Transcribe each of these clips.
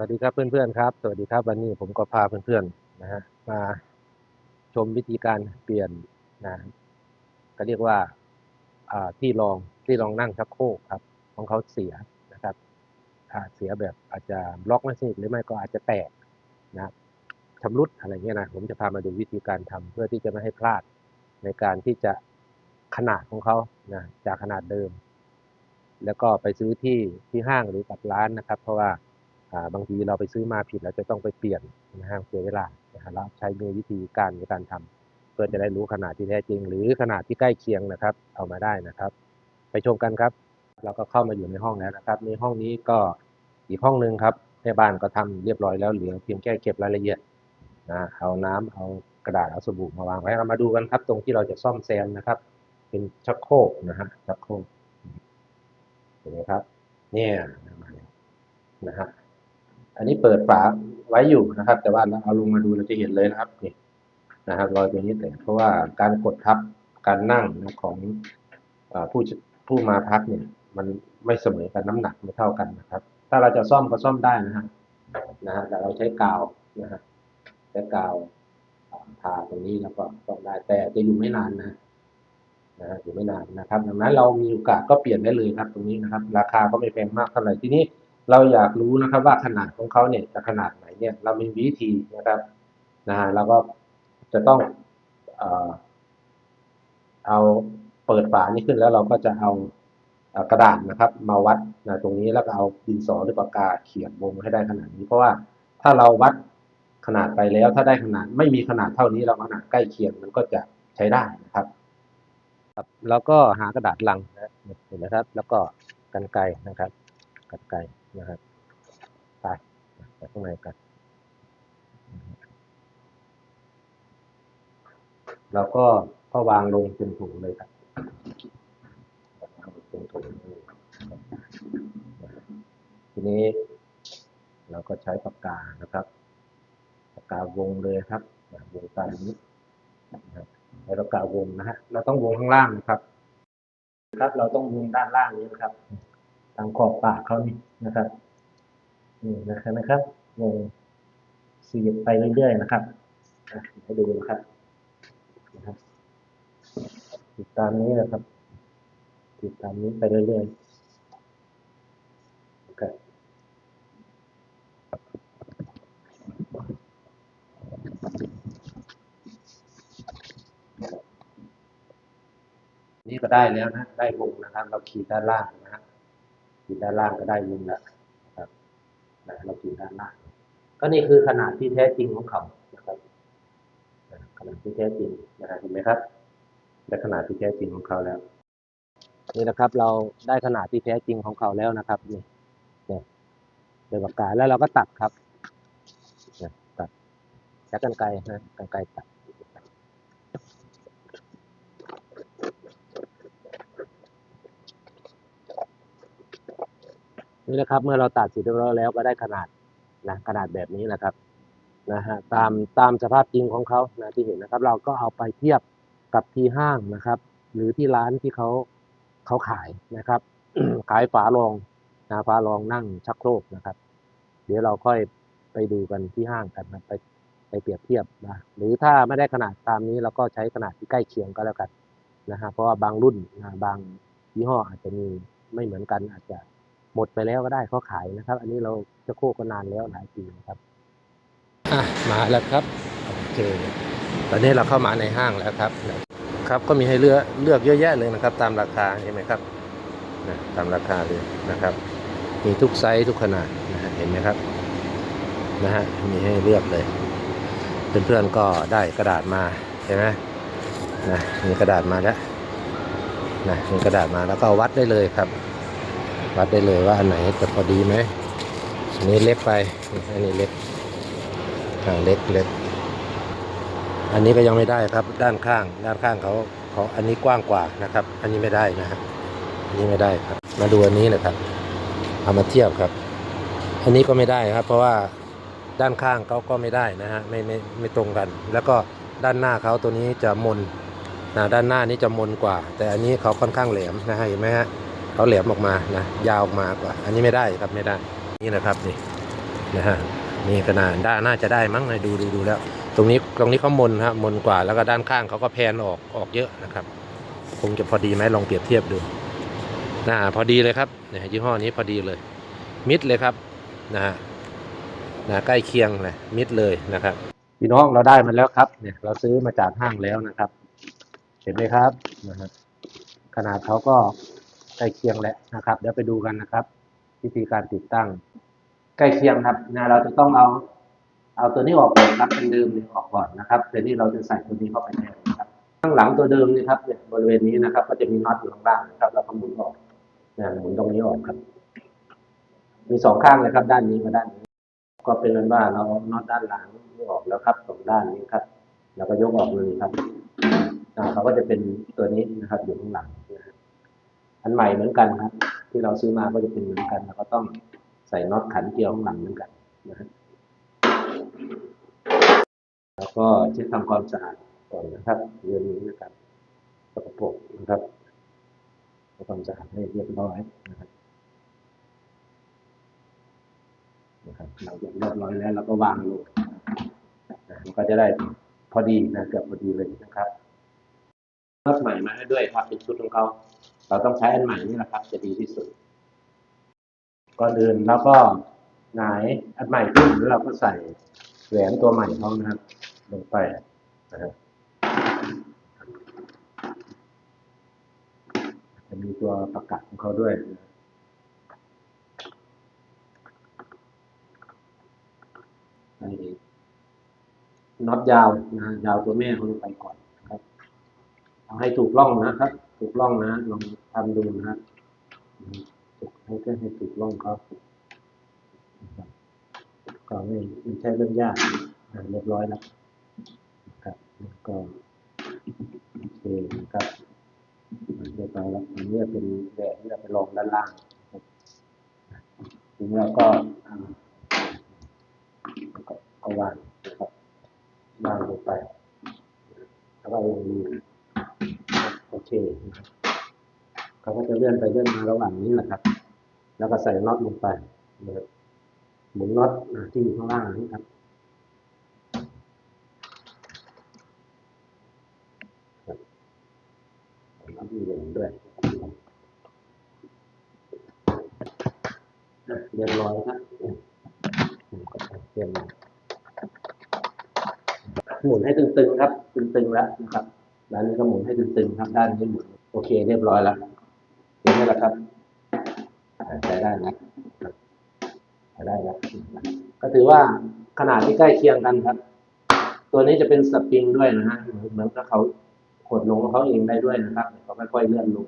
วัสดีครับเพื่อนๆครับ สวัสดีครับวันนี้ผมก็พาเพื่อนๆนะฮะมาชมวิธีการเปลี่ยนนะก็เรียกว่าอ่าที่รองที่รองนั่งชักโครกครับของเขาเสียนะครับอาเสียแบบอาจจะบล็อกไม่สนิทหรือไม่ก็อาจจะแตกนะชำรุดอะไรเงี้ยนะผมจะพามาดูวิธีการทำเพื่อที่จะไม่ให้พลาดในการที่จะขนาดของเขานะจากขนาดเดิม แล้วก็ไปซื้อที่ที่ห้างหรือกับร้านนะครับ เพราะว่า บางทีเราไปซื้อมาผิดแล้วจะต้องไปเปลี่ยนนะฮะเสียเวลานะฮะแล้วใช้มีวิธีการในการทำเพื่อจะได้รู้ขนาดที่แท้จริง หรือขนาดที่ใกล้เคียงนะครับ เอามาได้นะครับ ไปชมกันครับ เราก็เข้ามาอยู่ในห้องแล้วนะครับ ในห้องนี้ก็อีกห้องหนึ่งครับแม่บ้านก็ทำเรียบร้อยแล้วเหลือเพียงแค่เก็บรายละเอียดนะเอาน้ำเอากระดาษเอาสบู่มาวางไว้เรามาดูกันครับ ตรงที่เราจะซ่อมแซมนะครับ เป็นชักโครกนะฮะชักโครกเห็นไหมครับ เนี่ยนะฮะ อันนี้เปิดฝาไว้อยู่นะครับ แต่ว่าเราเอาลงมาดูเราจะเห็นเลยนะครับนี่นะครับรอยตัวนี้แตกเพราะว่าการกดทับการนั่งของอผู้ผู้มาพักเนี่ยมันไม่เสมอกันน้ำหนักไม่เท่ากันนะครับ ถ้าเราจะซ่อมก็ซ่อมได้นะฮะนะฮะแต่เราใช้กาวนะฮะใช้กาวทาตรงนี้แล้วก็ซ่อมได้แต่จะอยู่ไม่นานนะนะฮะอยู่ไม่นานนะครับ ดังนั้นเรามีโอกาสก็เปลี่ยนได้เลยครับตรงนี้นะครับ ราคาก็ไม่แพงมากเท่าไหร่ทีนี้ เราอยากรู้นะครับว่าขนาดของเขาเนี่ยจะขนาดไหนเนี่ยเรามีวิธีนะครับนะฮะเราก็จะต้องเอ่อเอาเปิดฝานี้ขึ้นแล้วเราก็จะเอาเอ่อกระดาษนะครับ มาวัดนะตรงนี้แล้วก็เอาดินสอหรือปากกาเขียนวงให้ได้ขนาดนี้ เพราะว่าถ้าเราวัดขนาดไปแล้ว ถ้าได้ขนาดไม่มีขนาดเท่านี้เราขนาดใกล้เคียงมันก็จะใช้ได้นะครับครับแล้วก็หากระดาษลังนะเห็นไหมครับ แล้วก็กันไกรนะครับกันไกร นะครับไปไปข้างในกันแล้วก็ก็วางลงเป็นถุงเลยครับเป็นถุงทีนี้ เราก็ใช้ปากกานะครับปากกาวงเลยครับวงตามนี้นะครับแล้วเรากาวงนะฮะเราต้องวงข้างล่างนะครับ ครับ เราต้องวงด้านล่างนี้นะครับ ตามขอบปากเขานี่นะครับนี่นะครับนะครับวงสีบไปเรื่อยๆนะครับอะให้ดูนะครับนะครับ ติดตามนี้นะครับ ติดตามนี้ไปเรื่อยๆนะครับนี่ก็ได้แล้วนะ ได้วงนะครับ เราขีดด้านล่างนะ ฮะขีดด้านล่างก็ได้วงแล้วนะครับนะเราขีดด้านล่าง ก็นี่คือขนาดที่แท้จริงของเขานะครับขนาดที่แท้จริงนะฮะเห็นไหมครับได้ขนาดที่แท้จริงของเขาแล้ว นี่นะครับ เราได้ขนาดที่แท้จริงของเขาแล้วนะครับนี่เนี่ยเป็นปากกาแล้วเราก็ตัดครับตัดใช้กรรไกรนะกรรไกรตัด นี่นะครับ เมื่อเราตัดเสร็จเรียบร้อยแล้วก็ได้ขนาดนะขนาดแบบนี้นะครับนะฮะตามตามสภาพจริงของเขานะที่เห็นนะครับ เราก็เอาไปเทียบกับที่ห้างนะครับ หรือที่ร้านที่เขาเขาขายนะครับ ขายฝารองนะฝารองนั่งชักโครกนะครับ เดี๋ยวเราค่อยไปดูกันที่ห้างกันนะไปไปเปรียบเทียบนะหรือถ้าไม่ได้ขนาดตามนี้เราก็ใช้ขนาดที่ใกล้เคียงก็แล้วกันนะฮะเพราะว่าบางรุ่นนะบางยี่ห้ออาจจะมีไม่เหมือนกันอาจจะ หมดไปแล้วก็ได้เขาขายนะครับ อันนี้เราจะโคกก็นานแล้วหลายปีนะครับอะมาแล้วครับโอเคตอนนี้เราเข้ามาในห้างแล้วครับครับก็มีให้เลือกเลือกเยอะแยะเลยนะครับ ตามราคาเห็นไหมครับนะตามราคาเลยนะครับ มีทุกไซส์ทุกขนาดนะฮะเห็นไหมครับนะฮะมีให้เลือกเลยเพื่อนๆก็ได้กระดาษมาเห็นไหมนะมีกระดาษมาแล้วนะมีกระดาษมาแล้วก็วัดได้เลยครับ วัดได้เลยว่าอันไหนจะพอดีไหมอันนี้เล็กไปอันนี้เล็กอ่าเล็กเล็กอันนี้ก็ยังไม่ได้ครับ ด้านข้าง ด้านข้างเขาเขาอันนี้กว้างกว่านะครับ อันนี้ไม่ได้นะฮะอันนี้ไม่ได้ครับ มาดูอันนี้เลยครับเอามาเทียบครับ อันนี้ก็ไม่ได้ครับ เพราะว่าด้านข้างเขาก็ไม่ได้นะฮะไม่ไม่ไม่ตรงกัน แล้วก็ด้านหน้าเขาตัวนี้จะมนนะด้านหน้านี้จะมนกว่า แต่อันนี้เขาค่อนข้างแหลมนะฮะเห็นไหมฮะ เขาแหลมออกมานะยาวออกมากว่า อันนี้ไม่ได้ครับไม่ได้ นี่นะครับนี่นะฮะนี่ขนาดด้านน่าจะได้มั้งนะดูดูดูแล้ว ตรงนี้ตรงนี้เขามนฮะมนกว่าแล้วก็ด้านข้างเขาก็แพนออกออกเยอะนะครับ คงจะพอดีไหมลองเปรียบเทียบดูน่าพอดีเลยครับเนี่ยยี่ห้อนี้พอดีเลย มิดเลยครับนะฮะนะใกล้เคียงเลยมิดเลยนะครับพี่น้องเราได้มันแล้วครับเนี่ยเราซื้อมาจากห้างแล้วนะครับ เห็นไหมครับนะฮะขนาดเขาก็ ใกล้เคียงแหละนะครับ เดี๋ยวไปดูกันนะครับ วิธีการติดตั้ง ใกล้เคียงครับนะเราจะต้องเอาเอาตัวนี้ออกก่อนรับเป็นเดิมนี่ออกก่อนนะครับเดี๋ยวนี้เราจะใส่ตัวนี้เข้าไปแทนนะครับ ข้างหลังตัวเดิมนี่ครับเนี่ยบริเวณนี้นะครับ ก็จะมีน็อตอยู่ข้างล่างนะครับเราก็หมุนออกนะหมุนตรงนี้ออกครับ มีสองข้างเลยครับ ด้านนี้กับด้านนี้ ก็เป็นว่าเราน็อตด้านหลังนี่ออกแล้วครับสองด้านนี้ครับ แล้วก็ยกออกเลยครับอ่าเขาก็จะเป็นตัวนี้นะครับอยู่ข้างหลัง อันใหม่เหมือนกันครับ ที่เราซื้อมาก็จะเป็นเหมือนกัน แล้วก็ต้องใส่น็อตขันเกลียวข้างหลังเหมือนกันนะฮะแล้วก็เช็ดทำความสะอาดก่อนนะครับเรือนนี้นะครับสกปรกนะครับทำความสะอาดให้เรียบร้อยนะครับนะครับเราเรียบร้อยแล้วเราก็วางลงมันก็จะได้พอดีนะเกือบพอดีเลยนะครับน็อตใหม่มาให้ด้วยครับเป็นชุดของเขา เราต้องใช้อันใหม่นี่แหละครับ จะดีที่สุดก่อนอื่นเราก็หงายอันใหม่ขึ้นแล้วเราก็ใส่แหวนตัวใหม่เขานะครับ ลงไปนะครับจะมีตัวประกัดของเขาด้วยนะใส่น็อตยาวนะยาวตัวแม่เขาลงไปก่อนนะครับเอาให้ถูกร่องนะครับ ถูกร่องนะลองทำดูนะครับให้ก็ให้ถูกร่องเขานะครับก็ไม่ไม่ใช่เรื่องยากเรียบร้อยแล้วนะครับก็โอเคนะครับเรียบร้อยแล้วอันนี้เป็นแบบที่เราไปลองด้านล่างทีนี้เราก็ก็วางนะครับวางลงไปแล้วก็ลงมือ เคนะครับเขาก็จะเลื่อนไปเลื่อนมาระหว่างนี้แหละครับ แล้วก็ใส่น็อตลงไปนะครับหมุนน็อตที่อยู่ข้างล่างนี้ครับน็อตมีเหลืองด้วยเรียบร้อยครับอืมอืมก็เตรียหมุนให้ตึงๆครับ ตึงๆแล้วนะครับ ด้านนี้ก็หมุนให้ตึงๆครับ ด้านนี้หมุนโอเคเรียบร้อยแล้วเห็นไหมล่ะครับอ่าใช้ได้นะใช้ได้แล้วก็ถือว่าขนาดที่ใกล้เคียงกันครับ ตัวนี้จะเป็นสปริงด้วยนะฮะเหมือนกับเขากดลงของเขาเองได้ด้วยนะครับเขาค่อยๆเลื่อนลง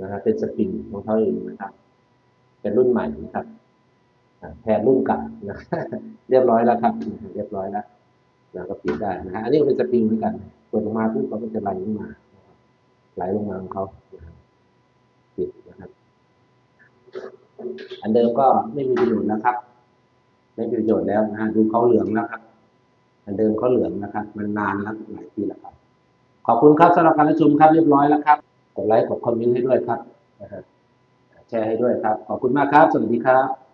นะฮะเป็นสปริงของเขาเองนะครับ เป็นรุ่นใหม่นะครับแทนรุ่นเก่านะเรียบร้อยแล้วครับ เรียบร้อยแล้ว นะก็ปิดได้นะฮะอันนี้ก็เป็นสปริงเหมือนกันกดลงมาปุ๊บเขาก็จะไหลลงมาไหลลงมาของเขาปิดนะครับอันเดิมก็ไม่มีประโยชน์นะครับ ไม่มีประโยชน์แล้วนะฮะดูเขาเหลืองแล้วครับ อันเดิมเขาเหลืองนะครับ มันนานแล้วหลายปีแล้วครับ ขอบคุณครับสำหรับการปรับชมครับเรียบร้อยแล้วครับกดไลค์กดคอมเมนต์ให้ด้วยครับนะฮะแชร์ให้ด้วยครับ ขอบคุณมากครับ สวัสดีครับ